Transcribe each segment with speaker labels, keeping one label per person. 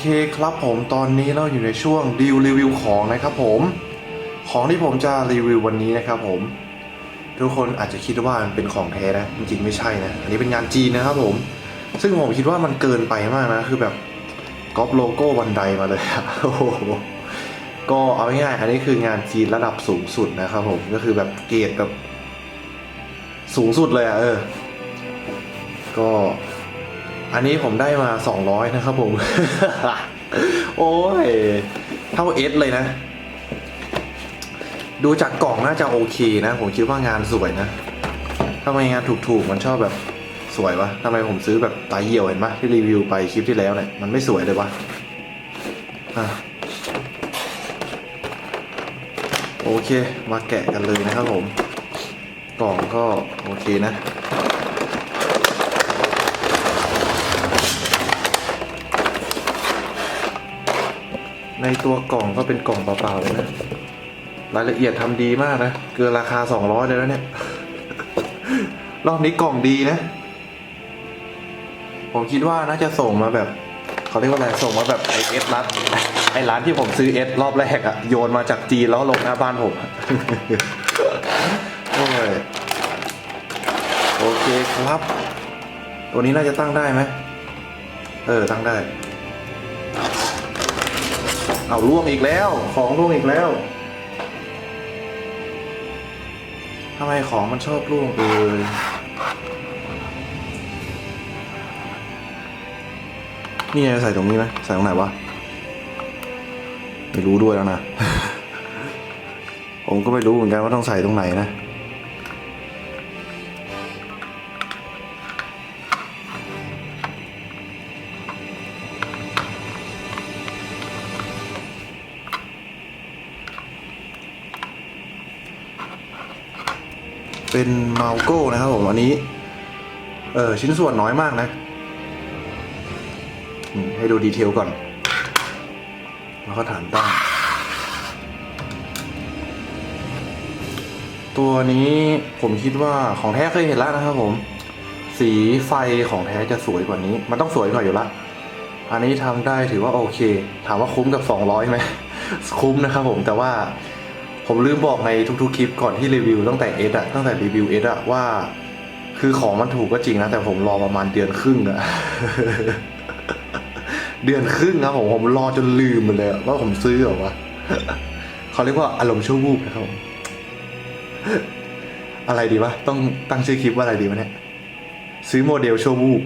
Speaker 1: เคครับผมตอนนี้เราอยู่ในช่วงดีลรีวิวของนะครับผม ของที่ผมจะรีวิววันนี้นะครับผม ทุกคนอาจจะคิดว่ามันเป็นของแท้นะ จริงๆไม่ใช่นะ อันนี้เป็นงานจีนนะครับผม ซึ่งผมคิดว่ามันเกินไปมากนะ คือแบบก๊อปโลโก้บันไดมาเลยอะโอ้โหก็เอาง่ายๆอันนี้คืองานจีนระดับสูงสุดนะครับผมก็คือแบบเกรดแบบสูงสุดเลยอะเออ ก็ อันนี้ผมได้มา 200 นะครับผม โอ้ย เท่าเอสเลยนะ ดูจากกล่องน่าจะโอเคนะ ผมคิดว่างานสวยนะทำไมงานถูกๆ มันชอบแบบสวยวะทำไมผมซื้อแบบตาเหี่ยวเห็นปะที่รีวิวไปคลิปที่แล้วเนี่ยมันไม่สวยเลยวะอะโอเค มาแกะกันเลยนะครับผม กล่องก็โอเคนะ ในตัวกล่องก็เป็นกล่องเปล่าๆเลยนะ รายละเอียดทำดีมากนะ เกินราคา 200เลยแล้วเนี่ย รอบนี้กล่องดีนะ ผมคิดว่าน่าจะส่งมาแบบ เขาเรียกว่าอะไร ส่งมาแบบไอเอสร้านไอร้านที่ผมซื้อเอสรอบแรกอะโยนมาจากจีนแล้วลงหน้าบ้านผมโอ้ยโอเคครับ ตัวนี้น่าจะตั้งได้ไหม เออ ตั้งได้ เอาล่วงอีกแล้ว ของล่วงอีกแล้วทำไมของมันชอบล่วงเอ่ยนี่ไงใส่ตรงนี้ไหมใส่ตรงไหนวะไม่รู้ด้วยแล้วนะ ผมก็ไม่รู้เหมือนกันว่าต้องใส่ตรงไหนนะ เป็นมาโก้นะครับผมอันนี้ เออชิ้นส่วนน้อยมากนะ ให้ดูดีเทลก่อน แล้วก็ฐานตั้ง ตัวนี้ผมคิดว่าของแท้เคยเห็นแล้วนะครับผม สีไฟของแท้จะสวยกว่านี้ มันต้องสวยกว่าอยู่ละอันนี้ทำได้ถือว่าโอเค ถามว่าคุ้มกับ 200ไหมคุ้มนะครับผมแต่ว่า ผมลืมบอกในทุกๆคลิปก่อนที่รีวิวตั้งแต่เอสอะตั้งแต่รีวิวเอสอะว่า คือของมันถูกก็จริงนะ แต่ผมรอประมาณเดือนครึ่งอะเดือนครึ่งนะผมผมรอจนลืมไปเลยว่าผมซื้อหรอวะเขาเรียกว่าอารมณ์ชั่ววูบนะครับผมอะไรดีวะต้องตั้งชื่อคลิปว่าอะไรดีวะเนี่ยซื้อโมเดลชั่ววูบ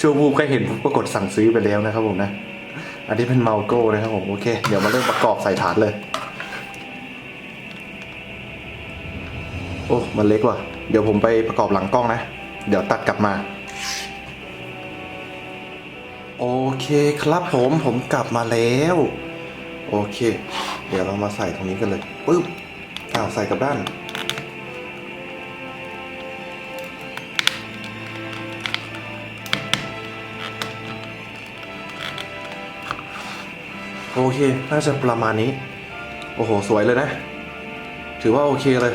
Speaker 1: ชั่ววูบแค่เห็นผมก็กดสั่งซื้อไปแล้วนะครับผมนะ อันนี้เป็นเมาโก้นะครับผมโอเค เดี๋ยวมาเริ่มประกอบใส่ฐานเลย โอ้มันเล็กว่ะ เดี๋ยวผมไปประกอบหลังกล้องนะ เดี๋ยวตัดกลับมา โอเคครับผมผมกลับมาแล้ว โอเค เดี๋ยวเรามาใส่ตรงนี้กันเลยปึ๊บอ้าวใส่กับด้านโอเค น่าจะประมาณนี้ โอ้โห สวยเลยนะ ถือว่าโอเคเลย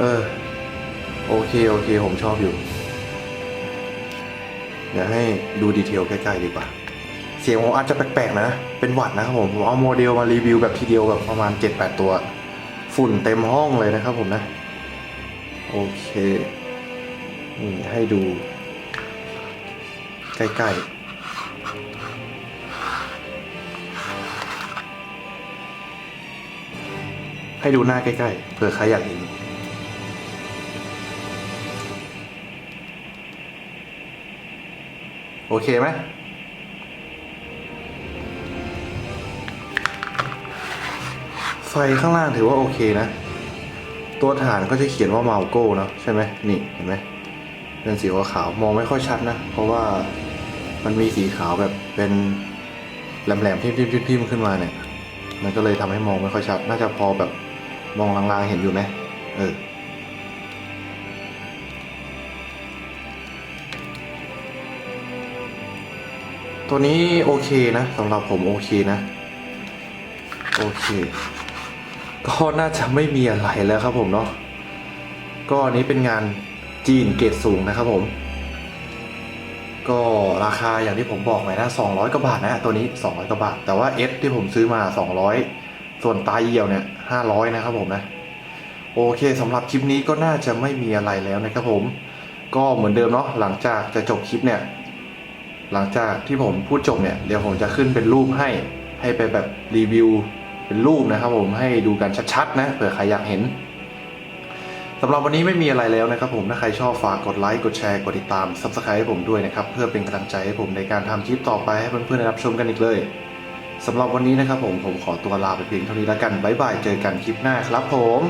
Speaker 1: เออ โอเค โอเค ผมชอบอยู่ เดี๋ยวให้ดูดีเทลใกล้ๆดีกว่า เสียงผมอาจจะแปลกๆนะ เป็นหวัดนะครับผม ผมเอาโมเดลมารีวิวแบบทีเดียวแบบประมาณ 7-8 ตัว ฝุ่นเต็มห้องเลยนะครับผมนะ โอเค นี่ให้ดู ใกล้ๆให้ดูหน้าใกล้ๆ เผื่อใครอยากเห็น โอเคไหมไฟข้างล่างถือว่าโอเคนะ ตัวฐานก็จะเขียนว่าเมาโก้เนอะใช่ไหมนี่เห็นไหมเป็นสีขาวมองไม่ค่อยชัดนะ เพราะว่ามันมีสีขาวแบบเป็นแหลมๆพิมพ์ๆๆๆขึ้นมาเนี่ย มันก็เลยทำให้มองไม่ค่อยชัด น่าจะพอแบบมองลางๆเห็นอยู่ไหมเออ ตัวนี้โอเคนะสำหรับผมโอเคนะ โอเค ก็น่าจะไม่มีอะไรแล้วครับผมเนาะก็อันนี้เป็นงานจีนเกรดสูงนะครับผม ก็ราคาอย่างที่ผมบอกไปนะ 200กว่าบาทนะ ตัวนี้ 200กว่าบาท แต่ว่า S ที่ผมซื้อมา 200 ส่วนตาเหี่ยวเนี่ย 500 นะครับผมนะ โอเคสำหรับคลิปนี้ก็น่าจะไม่มีอะไรแล้วนะครับผม ก็เหมือนเดิมเนาะหลังจากจะจบคลิปเนี่ย หลังจากที่ผมพูดจบเนี่ยเดี๋ยวผมจะขึ้นเป็นรูปให้ให้ไปแบบรีวิวเป็นรูปนะครับ ผมให้ดูกันชัดๆนะเผื่อใครอยากเห็นสำหรับวันนี้ไม่มีอะไรแล้วนะครับผมถ้าใครชอบฝากกดไลค์กดแชร์กดติดตาม Subscribe ให้ผมด้วยนะครับ เพื่อเป็นกำลังใจให้ผมในการทำคลิปต่อไปให้เพื่อนๆได้รับชมกันอีกเลยสำหรับวันนี้นะครับผมผมขอตัวลาไปเพียงเท่านี้แล้วกันบ๊ายบายเจอกันคลิปหน้าครับผม